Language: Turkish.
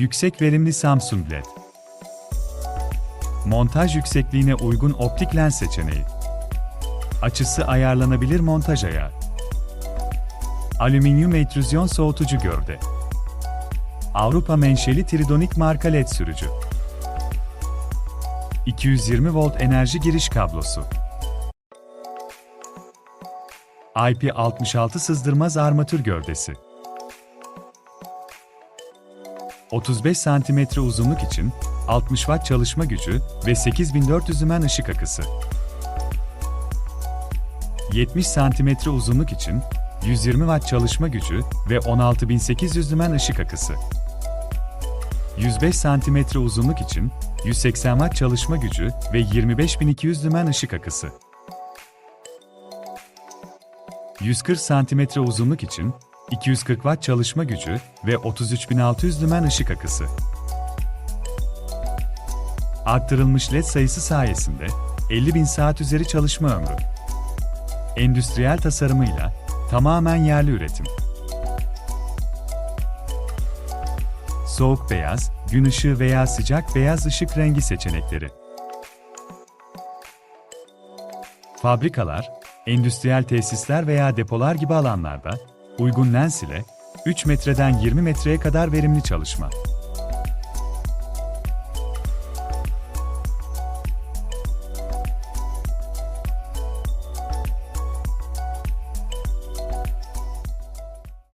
Yüksek verimli Samsung LED. Montaj yüksekliğine uygun optik lens seçeneği. Açısı ayarlanabilir montaj ayağı. Alüminyum etrüzyon soğutucu gövde. Avrupa menşeli Tridonik marka LED sürücü. 220 volt enerji giriş kablosu. IP66 sızdırmaz armatür gövdesi. 35 cm uzunluk için 60 watt çalışma gücü ve 8400 lümen ışık akısı. 70 cm uzunluk için 120 watt çalışma gücü ve 16800 lümen ışık akısı. 105 cm uzunluk için 180 watt çalışma gücü ve 25200 lümen ışık akısı. 140 cm uzunluk için 240 watt çalışma gücü ve 33600 lümen ışık akısı. Arttırılmış LED sayısı sayesinde 50.000 saat üzeri çalışma ömrü. Endüstriyel tasarımıyla tamamen yerli üretim. Soğuk beyaz, gün ışığı veya sıcak beyaz ışık rengi seçenekleri. Fabrikalar, endüstriyel tesisler veya depolar gibi alanlarda uygun lens ile 3 metreden 20 metreye kadar verimli çalışma.